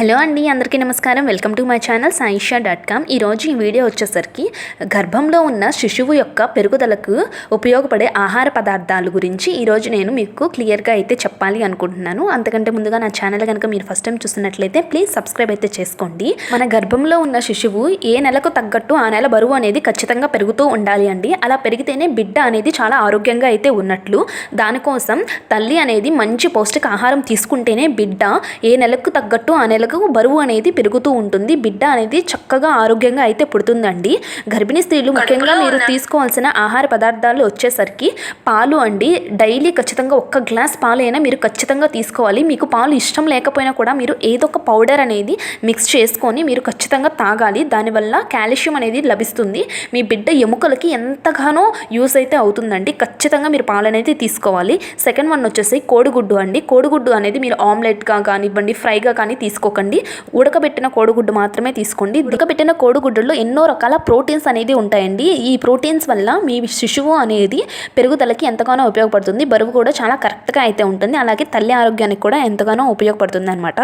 Hello అండి అందరికీ నమస్కారం. Welcome to my channel Saisha dot com. ఈరోజు ఈ వీడియో వచ్చేసరికి గర్భంలో ఉన్న శిశువు యొక్క పెరుగుదలకు ఉపయోగపడే ఆహార పదార్థాల గురించి ఈరోజు నేను మీకు క్లియర్గా అయితే చెప్పాలి అనుకుంటున్నాను. అంతకంటే ముందుగా నా ఛానల్ కనుక మీరు ఫస్ట్ టైం చూస్తున్నట్లయితే ప్లీజ్ సబ్స్క్రైబ్ అయితే చేసుకోండి. మన గర్భంలో ఉన్న శిశువు ఏ నెలకు తగ్గట్టు ఆ నెల బరువు అనేది ఖచ్చితంగా పెరుగుతూ ఉండాలి అండి. అలా పెరిగితేనే బిడ్డ అనేది చాలా ఆరోగ్యంగా అయితే ఉన్నట్లు. దానికోసం తల్లి అనేది మంచి పౌష్టిక ఆహారం తీసుకుంటేనే బిడ్డ ఏ నెలకు తగ్గట్టు ఆ నెలకు బరువు అనేది పెరుగుతూ ఉంటుంది. బిడ్డ అనేది చక్కగా ఆరోగ్యంగా అయితే పుడుతుందండి. గర్భిణీ స్త్రీలు ముఖ్యంగా మీరు తీసుకోవాల్సిన ఆహార పదార్థాలు వచ్చేసరికి పాలు అండి. డైలీ ఖచ్చితంగా ఒక్క గ్లాస్ పాలు అయినా మీరు ఖచ్చితంగా తీసుకోవాలి. మీకు పాలు ఇష్టం లేకపోయినా కూడా మీరు ఏదో ఒక పౌడర్ అనేది మిక్స్ చేసుకొని మీరు ఖచ్చితంగా తాగాలి. దానివల్ల కాల్షియం అనేది లభిస్తుంది. మీ బిడ్డ ఎముకలకి ఎంతగానో యూస్ అయితే అవుతుందండి. ఖచ్చితంగా మీరు పాలు అనేది తీసుకోవాలి. సెకండ్ వన్ వచ్చేసి కోడిగుడ్డు అండి. కోడిగుడ్డు అనేది మీరు ఆమ్లెట్గా కానివ్వండి ఫ్రైగా కానీ తీసుకోకండి. ఉడకబెట్టిన కోడిగుడ్డు మాత్రమే తీసుకోండి. ఉడకబెట్టిన కోడిగుడ్డులో ఎన్నో రకాల ప్రోటీన్స్ అనేది ఉంటాయండి. ఈ ప్రోటీన్స్ వల్ల మీ శిశువు అనేది పెరుగుదలకి ఎంతగానో ఉపయోగపడుతుంది. బరువు కూడా చాలా కరెక్ట్గా అయితే ఉంటుంది. అలాగే తల్లి ఆరోగ్యానికి కూడా ఎంతగానో ఉపయోగపడుతుంది అనమాట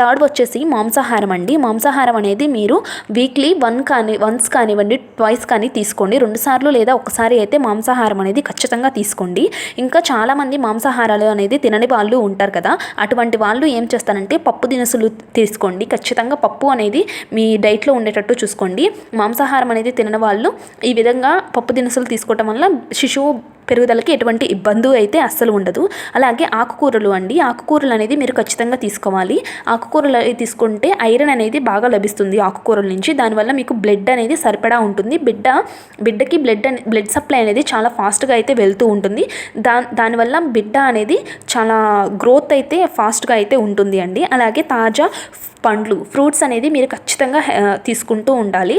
థర్డ్ వచ్చేసి మాంసాహారం అండి. మాంసాహారం అనేది మీరు వీక్లీ వన్ కానీ వన్స్ కానివ్వండి ట్వైస్ కానీ తీసుకోండి. రెండుసార్లు లేదా ఒకసారి అయితే మాంసాహారం అనేది ఖచ్చితంగా తీసుకోండి. ఇంకా చాలామంది మాంసాహారాలు అనేది తినని వాళ్ళు ఉంటారు కదా. అటువంటి వాళ్ళు ఏం చేస్తారంటే పప్పు దినుసులు తీసుకోండి. ఖచ్చితంగా పప్పు అనేది మీ డైట్లో ఉండేటట్టు చూసుకోండి. మాంసాహారం అనేది తినని వాళ్ళు ఈ విధంగా పప్పు దినుసులు తీసుకోవటం వల్ల శిశువు పెరుగుదలకి ఎటువంటి ఇబ్బంది అయితే అస్సలు ఉండదు. అలాగే ఆకుకూరలు అండి. ఆకుకూరలు అనేది మీరు ఖచ్చితంగా తీసుకోవాలి. ఆకుకూరలు తీసుకుంటే ఐరన్ అనేది బాగా లభిస్తుంది ఆకుకూరల నుంచి. దానివల్ల మీకు బ్లడ్ అనేది సరిపడా ఉంటుంది. బిడ్డ బిడ్డకి బ్లడ్ బ్లడ్ సప్లై అనేది చాలా ఫాస్ట్గా అయితే వెళ్తూ ఉంటుంది. దా దానివల్ల బిడ్డ అనేది చాలా గ్రోత్ అయితే ఫాస్ట్గా అయితే ఉంటుంది అండి. అలాగే తాజా పండ్లు ఫ్రూట్స్ అనేది మీరు ఖచ్చితంగా తీసుకుంటూ ఉండాలి.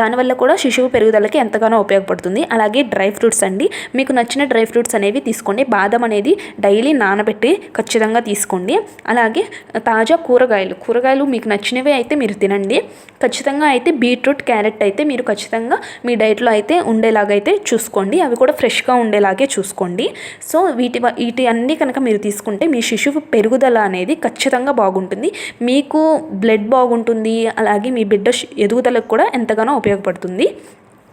దానివల్ల కూడా శిశువు పెరుగుదలకి ఎంతగానో ఉపయోగపడుతుంది. అలాగే డ్రై ఫ్రూట్స్ అండి. మీకు నచ్చిన డ్రై ఫ్రూట్స్ అనేవి తీసుకోండి. బాదం అనేది డైలీ నానబెట్టి ఖచ్చితంగా తీసుకోండి. అలాగే తాజా కూరగాయలు కూరగాయలు మీకు నచ్చినవి అయితే మీరు తినండి. ఖచ్చితంగా అయితే బీట్రూట్ క్యారెట్ అయితే మీరు ఖచ్చితంగా మీ డైట్లో అయితే ఉండేలాగైతే చూసుకోండి. అవి కూడా ఫ్రెష్గా ఉండేలాగే చూసుకోండి. సో వీటి వీటి అన్నీ కనుక మీరు తీసుకుంటే మీ శిశువు పెరుగుదల అనేది ఖచ్చితంగా బాగుంటుంది. మీకు బ్లడ్ బాగుంటుంది అలాగే మీ బిడ్డ ఎదుగుదలకు కూడా ఎంతగానో ఉపయోగపడుతుంది.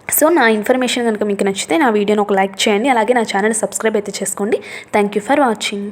సో నా ఇన్ఫర్మేషన్ కనుక మీకు నచ్చితే నా వీడియోని ఒక లైక్ చేయండి అలాగే నా ఛానల్ సబ్స్క్రైబ్ అయితే చేసుకోండి. Thank you for watching.